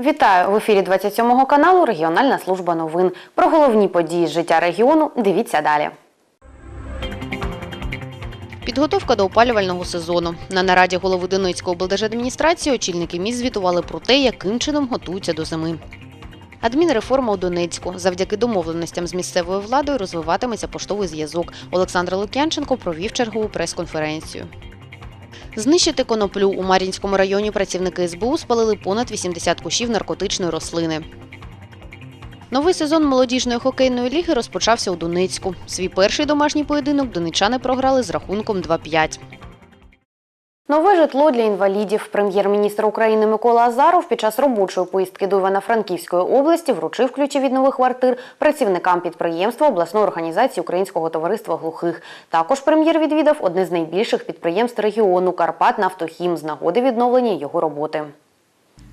Вітаю в ефірі 27 каналу Регіональна служба новин. Про головні події з життя регіону дивіться далі. Підготовка до опалювального сезону. На нараді голови Донецької облдержадміністрації очільники міст звітували про те, яким чином готуються до зими. Адмінреформа у Донецьку. Завдяки домовленостям з місцевою владою розвиватиметься поштовий зв'язок. Олександр Лук'янченко провів чергову прес-конференцію. Знищити коноплю у Мар'їнському районі працівники СБУ спалили понад 80 кущів наркотичної рослини. Новий сезон молодіжної хокейної ліги розпочався у Донецьку. Свій перший домашній поєдинок донечани програли з рахунком 2-5. Нове житло для інвалідів. Прем'єр-міністр України Микола Азаров під час робочої поїздки до Івано-Франківської області вручив ключі від нових квартир працівникам підприємства обласної організації Українського товариства глухих. Також прем'єр відвідав одне з найбільших підприємств регіону Карпат Нафтохім з нагоди відновлення його роботи.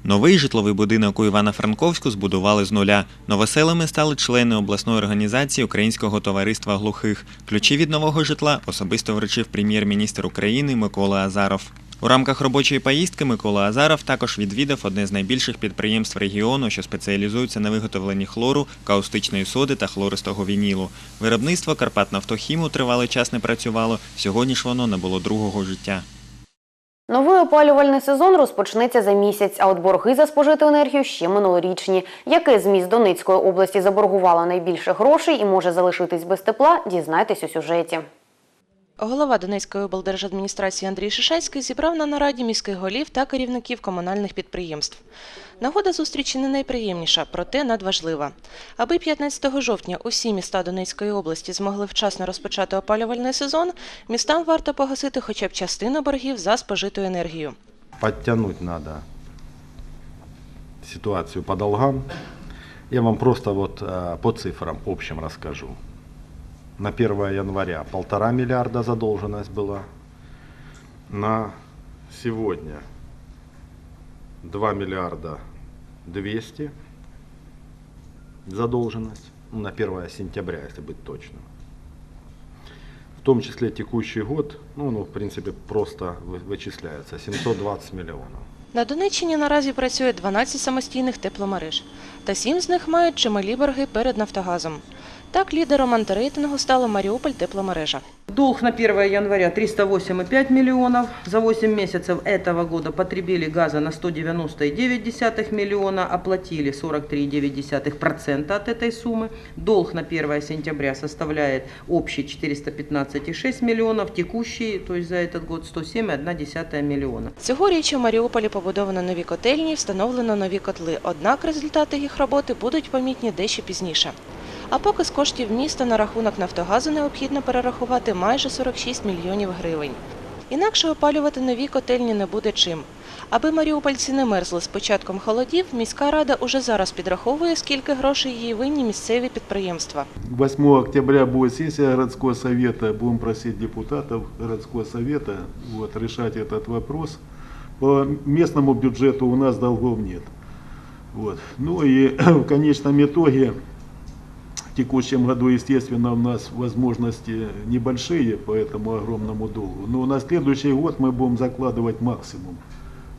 Новий житловий будинок у Івано-Франковську збудували з нуля. Новоселами стали члени обласної організації Українського товариства глухих. Ключі від нового житла особисто вручив прем'єр-міністр України Микола Азаров. У рамках робочої поїздки Микола Азаров також відвідав одне з найбільших підприємств регіону, що спеціалізується на виготовленні хлору, каустичної соди та хлористого вінілу. Виробництво Карпатнафтохіму тривалий час не працювало. Сьогодні ж воно набуло другого життя. Новий опалювальний сезон розпочнеться за місяць, а от борги за спожиту енергію ще минулорічні. Яке з міст Донецької області заборгувало найбільше грошей і може залишитись без тепла, дізнайтесь у сюжеті. Голова Донецької облдержадміністрації Андрій Шишацький зібрав на нараді міських голів та керівників комунальних підприємств. Нагода зустрічі не найприємніша, проте надважлива. Аби 15 жовтня усі міста Донецької області змогли вчасно розпочати опалювальний сезон, містам варто погасити хоча б частину боргів за спожиту енергію. подтянуть надо ситуацию по долгам. Я вам просто вот э, по цифрам общим расскажу На 1 января полтора миллиарда задолженность была. На сегодня 2 миллиарда 200 задолженность. Ну, на 1 сентября, если быть точным. В том числе текущий год, ну, ну, в принципе, просто вы- вычисляется 720 миллионов. На Донеччині наразі працює 12 самостійних тепломереж, та 7 з них мають чималі борги перед Нафтогазом. Так, лідером антирейтингу стала Маріуполь тепломережа. Долг на 1 января 308,5 миллионов. За 8 месяцев этого года потребили газа на 190,9 миллиона, оплатили 43,9% от этой суммы. Долг на 1 сентября составляет общий 415,6 миллионов, текущий, то есть за этот год 107,1 миллиона. Цьогоріч у Маріуполі побудовано нові котельні, встановлено нові котли. Однак результати їх роботи будуть помітні дещо пізніше. А поки з коштів міста на рахунок Нафтогазу необхідно перерахувати майже 46 мільйонів гривень. Інакше опалювати нові котельні не буде чим. Аби маріупольці не мерзли з початком холодів, міська рада уже зараз підраховує, скільки грошей їй винні місцеві підприємства. 8 октября будет сессия городского совета. Будем просить депутатов городского совета вот, решать этот вопрос. По местному бюджету у нас долгов нет. Ну и в конечном итоге текущем году, естественно, у нас возможности небольшие по этому огромному долгу. Но на следующий год мы будем закладывать максимум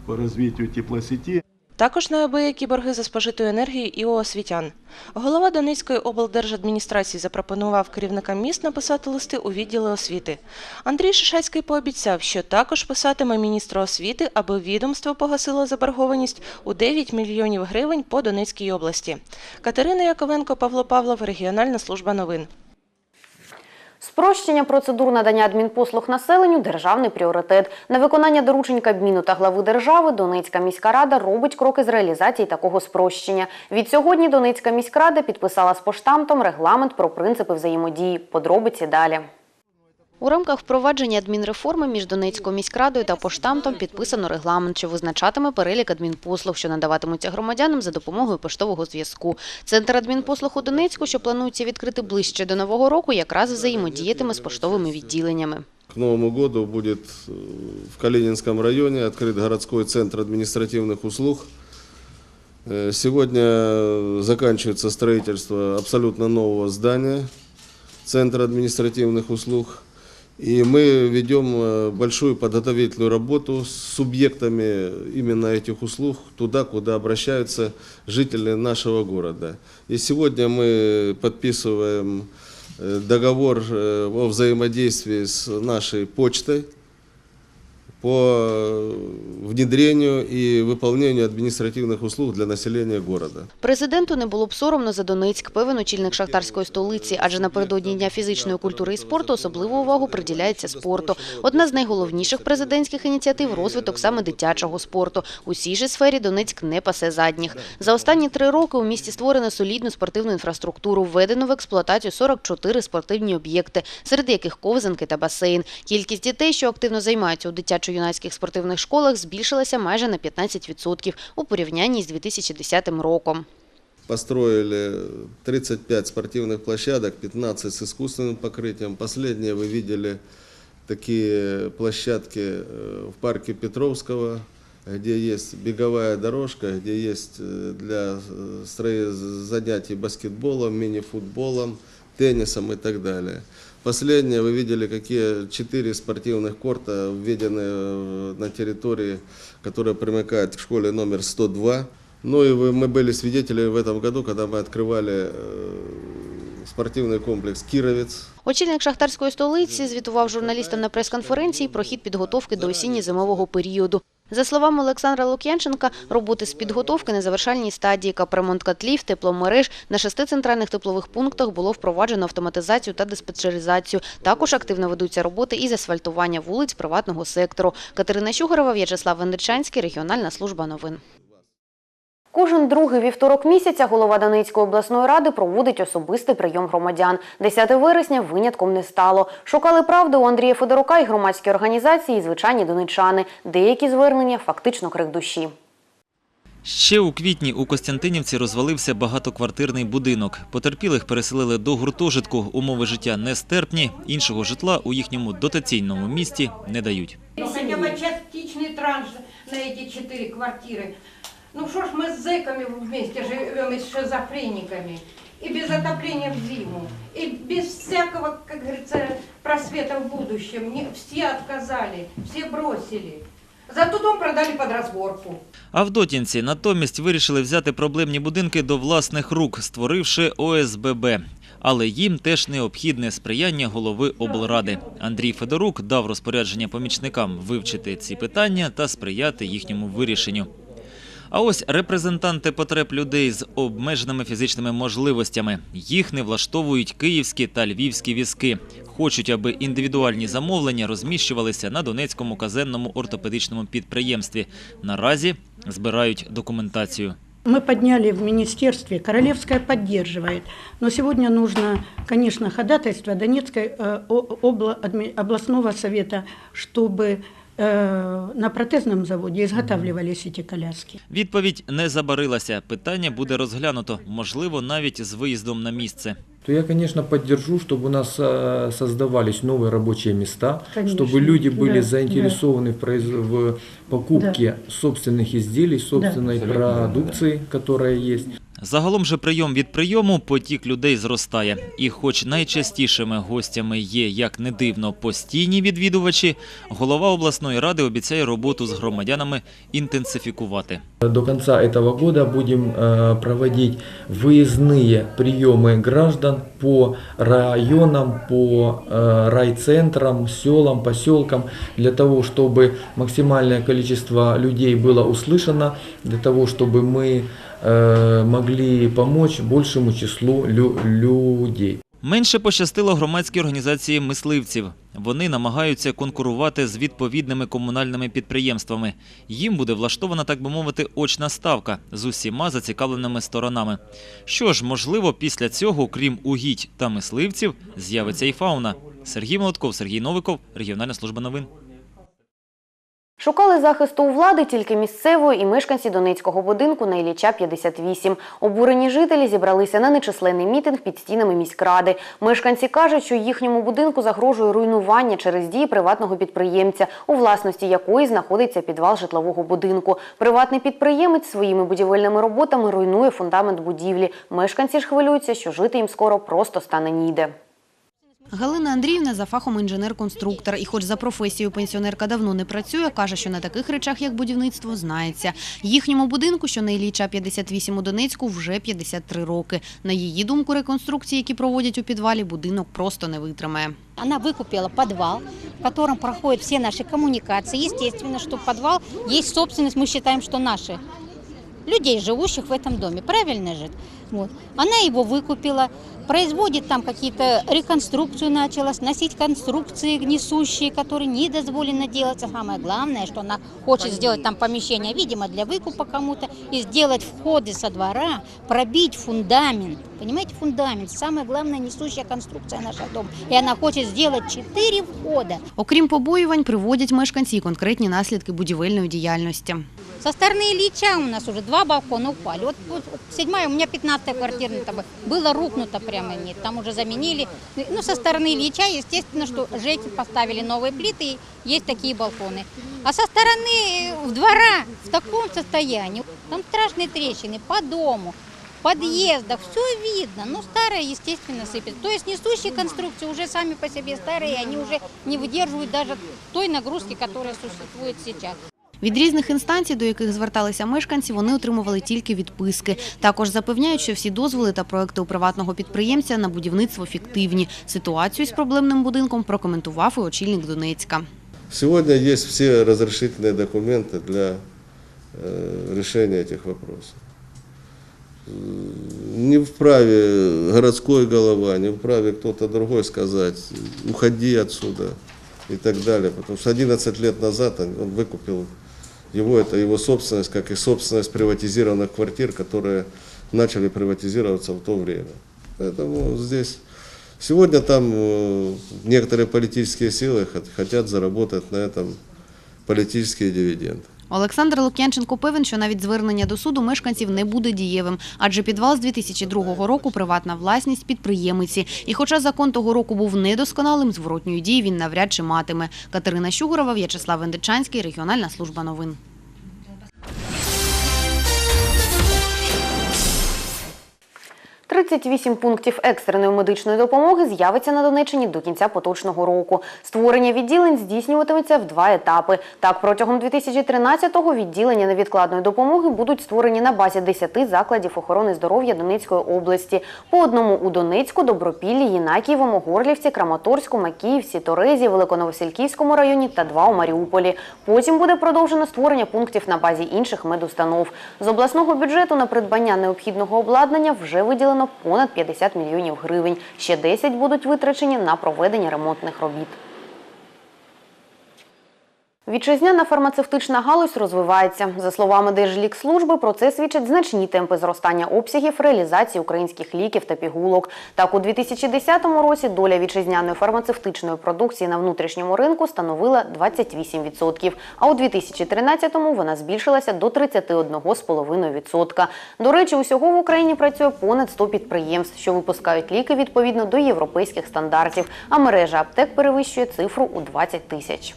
по развитию теплосети. Також неабиякі борги за спожиту енергію і у освітян. Голова Донецької облдержадміністрації запропонував керівникам міст написати листи у відділи освіти. Андрій Шишацький пообіцяв, що також писатиме міністру освіти, аби відомство погасило заборгованість у 9 мільйонів гривень по Донецькій області. Катерина Яковенко, Павло Павлов, Регіональна служба новин. Спрощення процедур надання адмінпослуг населенню державний пріоритет. На виконання доручень Кабміну та глави держави Донецька міська рада робить кроки з реалізації такого спрощення. Від сьогодні Донецька міськрада підписала з поштамтом регламент про принципи взаємодії. Подробиці далі. У рамках впровадження адмінреформи між Донецькою міськрадою та поштамтом підписано регламент, що визначатиме перелік адмінпослуг, що надаватимуться громадянам за допомогою поштового зв'язку. Центр адмінпослуг у Донецьку, що планується відкрити ближче до нового року, якраз взаємодіятиме з поштовими відділеннями. К Новому году будет э, в Калининском районе открыт городской центр административных услуг. Э, Сегодня заканчивается строительство абсолютно нового здания Центра административных услуг. И мы ведем э, большую подготовительную работу с субъектами именно этих услуг, туда, куда обращаются жители нашего города. И сегодня мы подписываем э, договор э, о взаимодействии с нашей почтой по э, внедрению и выполнению административных услуг для населения города. Президенту не було б соромно за Донецьк, певен очільник шахтарської столиці, адже напередодні Дня фізичної культури і спорту особливу увагу приділяється спорту. Одна з найголовніших президентських ініціатив – розвиток саме дитячого спорту. У цій же сфері Донецьк не пасе задніх. За останні три роки у місті створено солідну спортивну інфраструктуру, введено в експлуатацію 44 спортивні об'єкти, серед яких ковзанки та басейн. Кількість дітей, що активно займаються у дитячо-юнацьких спортивних школах, збільшилася майже на 15% у порівнянні з 2010 роком. Построили 35 спортивных площадок, 15 с искусственным покрытием. Последние вы видели такие площадки э, в парке Петровского, где есть беговая дорожка, где есть э, для э, строи- занятий баскетболом, мини-футболом, теннисом и так далее. Последнее вы видели, какие четыре спортивных корта введены э, на территории, которая примыкает к школе номер 102. Ну и мы были свидетелями в этом году, когда мы открывали спортивный комплекс «Кировец», Очільник шахтарської столиці звітував журналістам на прес-конференції про хід підготовки до осінньо-зимового періоду. За словами Олександра Лук'янченка, роботи з підготовки на завершальній стадії капремонт котлів, тепломереж на шести центральних теплових пунктах було впроваджено автоматизацію та диспетчеризацію. Також активно ведуться роботи із асфальтування вулиць приватного сектору. Катерина Щугарова, В'ячеслав Вендричанський, регіональна служба новин. Кожен другий вівторок місяця голова Донецької обласної ради проводить особистий прийом громадян. 10 вересня винятком не стало. Шукали правди у Андрія Федорука і громадські організації, і звичайні донечани. Деякі звернення фактично крик душі. Ще у квітні у Костянтинівці розвалився багатоквартирний будинок. Потерпілих переселили до гуртожитку. Умови життя нестерпні. Іншого житла у їхньому дотаційному місті не дають. Ну, хотя бы частичный транш на эти четыре квартиры. Ну что ж мы с зэками вместе живем и с шизофрениками. И без отопления в зиму. И без всякого, как говорится, просвета в будущем. Не, все отказали, все бросили. Зато дом продали под разборку. А в Дотінці натомість вирішили взяти проблемні будинки до власних рук, створивши ОСББ. Але їм теж необхідне сприяння голови облради. Андрій Федорук дав розпорядження помічникам вивчити ці питання та сприяти їхньому вирішенню. А ось репрезентанти потреб людей з обмеженими фізичними можливостями. Їх не влаштовують київські та львівські візки. Хочуть, аби індивідуальні замовлення розміщувалися на Донецькому казенному ортопедичному підприємстві. Наразі збирають документацію. Мы подняли в министерстве, Королевская поддерживает. Но сегодня нужно, конечно, ходатайство Донецкой э, о- обла- адми- областного совета, чтобы э, на протезном заводе изготавливались эти коляски. Відповідь не забарилася. Питання буде розглянуто, можливо, навіть з виїздом на місце. то я, конечно, поддержу, чтобы у нас э, создавались новые рабочие места, Конечно, чтобы люди были да, заинтересованы в, произ- в покупке собственных изделий, собственной продукции, которая есть. Загалом же прийом від прийому потік людей зростає. І хоч найчастішими гостями є, як не дивно, постійні відвідувачі, голова обласної ради обіцяє роботу з громадянами інтенсифікувати. До конца этого года будем э, проводить выездные приемы граждан по районам, по э, райцентрам, селам, поселкам, для того, чтобы максимальное количество людей было услышано, для того, чтобы мы э, могли помочь большему числу лю- людей. Менше пощастило громадській організації мисливців. Вони намагаються конкурувати з відповідними комунальними підприємствами. Їм буде влаштована, так би мовити, очна ставка з усіма зацікавленими сторонами. Що ж, можливо, після цього, крім угідь та мисливців, з'явиться і фауна. Сергій Молотков, Сергій Новиков, Регіональна служба новин. Шукали захисту у влади тільки місцевої і мешканці Донецького будинку на Ілліча 58. Обурені жителі зібралися на нечисленний мітинг під стінами міськради. Мешканці кажуть, що їхньому будинку загрожує руйнування через дії приватного підприємця, у власності якої знаходиться підвал житлового будинку. Приватний підприємець своїми будівельними роботами руйнує фундамент будівлі. Мешканці ж хвилюються, що жити їм скоро просто стане ніде. Галина Андріївна за фахом інженер-конструктор. І хоч за професією пенсіонерка давно не працює, каже, що на таких речах, як будівництво, знається. Їхньому будинку, що на Ілліча 58 у Донецьку, вже 53 роки. На її думку, реконструкції, які проводять у підвалі, будинок просто не витримає. Она выкупила подвал, в котором проходят все наши коммуникации. Естественно, что подвал есть собственность, мы считаем, что наши людей, живущих в этом доме. Правильно же? Вот. Она его выкупила, производит там какие-то реконструкцию начала, сносить конструкции несущие, которые не дозволено делать. А самое главное, что она хочет сделать там помещение, видимо, для выкупа кому-то, и сделать входы со двора, пробить фундамент. Понимаете, фундамент, самая главная несущая конструкция нашего дома. И она хочет сделать четыре входа. Окрім побоювань, приводять мешканці і конкретні наслідки будівельної діяльності. Со стороны Ильича у нас уже два балкона упали. Вот, вот седьмая, у меня 15 квартира там было рухнуто прямо нет. Там уже заменили. Ну, со стороны Ильича, естественно, что жеки поставили новые плиты, и есть такие балконы. А со стороны э, двора в таком состоянии, там страшные трещины по дому, в подъездах, все видно. Ну, старое, естественно, сыпет. То есть несущие конструкции уже сами по себе старые, они уже не выдерживают даже той нагрузки, которая существует сейчас. Від різних інстанцій, до яких зверталися мешканці, вони отримували тільки відписки. Також запевняють, що всі дозволи та проекти у приватного підприємця на будівництво фіктивні. Ситуацію з проблемним будинком прокоментував і очільник Донецька. Сегодня есть все разрешительные документы для э, решения этих вопросов. Э, Не вправе городской голова, не вправе кто-то другой сказать, уходи отсюда и так далее. Потому что 11 лет назад он он выкупил его, это его собственность, как и собственность приватизированных квартир, которые начали приватизироваться в то время. Поэтому здесь сегодня там э, некоторые политические силы хот- хотят заработать на этом политические дивиденды. Олександр Лук'янченко певен, що навіть звернення до суду мешканців не буде дієвим, адже підвал з 2002 року приватна власність підприємиці. І хоча закон того року був недосконалим, зворотньої дії він навряд чи матиме. Катерина Щугурова, В'ячеслав Вендичанський, регіональна служба новин. – 38 пунктів екстреної медичної допомоги з'явиться на Донеччині до кінця поточного року. Створення відділень здійснюватиметься в два етапи. Так, протягом 2013-го відділення невідкладної допомоги будуть створені на базі 10 закладів охорони здоров'я Донецької області. По одному у Донецьку, Добропіллі, Єнакієвому, Горлівці, Краматорську, Макіївці, Торезі, Великоновосільківському районі та два у Маріуполі. Потім буде продовжено створення пунктів на базі інших медустанов. З обласного бюджету на придбання необхідного обладнання вже виділено понад 50 мільйонів гривень. Ще 10 будуть витрачені на проведення ремонтних робіт. Вітчизняна фармацевтична галузь розвивається. За словами Держлікслужби, про це свідчать значні темпи зростання обсягів реалізації українських ліків та пігулок. Так, у 2010 році доля вітчизняної фармацевтичної продукції на внутрішньому ринку становила 28%, а у 2013-му вона збільшилася до 31,5%. До речі, усього в Україні працює понад 100 підприємств, що випускають ліки відповідно до європейських стандартів, а мережа аптек перевищує цифру у 20 тисяч.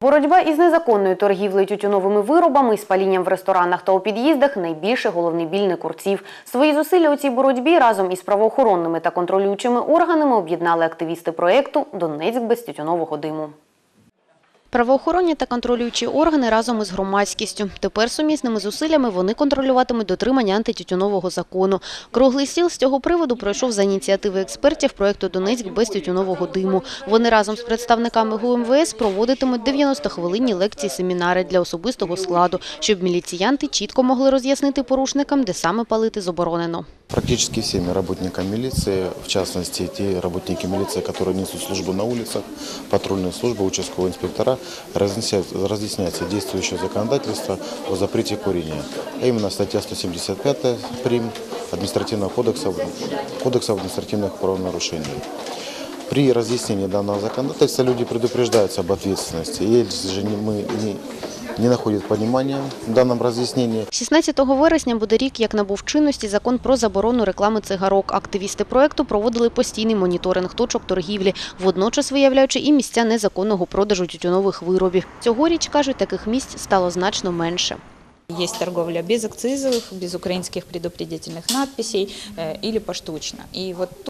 Боротьба із незаконною торгівлею тютюновими виробами і спалінням в ресторанах та у під'їздах найбільше головний біль некурців. Свої зусилля у цій боротьбі разом із правоохоронними та контролюючими органами об'єднали активісти проєкту Донецьк без тютюнового диму. Правоохоронні та контролюючі органи разом із громадськістю. Тепер сумісними зусиллями вони контролюватимуть дотримання антитютюнового закону. Круглий стіл з цього приводу пройшов за ініціативи експертів проєкту Донецьк без тютюнового диму. Вони разом з представниками ГУМВС проводитимуть 90-хвилинні лекції-семінари для особистого складу, щоб міліціянти чітко могли роз'яснити порушникам, де саме палити заборонено. Практически всеми работниками милиции, в частности, те работники милиции, которые несут службу на улицах, патрульные службы, участковые инспектора, разъясняется, действующее законодательство о запрете курения. А именно статья 175 прим. административного кодекса, кодекса административных правонарушений. При разъяснении данного законодательства люди предупреждаются об ответственности. Если же мы не, не находят понимания в данном разъяснении, 16 вересня буде рік, як набув чинності закон про заборону реклами цигарок. Активісти проекту проводили постійний моніторинг точок торгівлі, водночас виявляючи і місця незаконного продажу тютюнових виробів. Цьогоріч, кажуть, таких місць стало значно менше. Есть торговля без акцизовых, без украинских предупредительных надписей э, или поштучно. И вот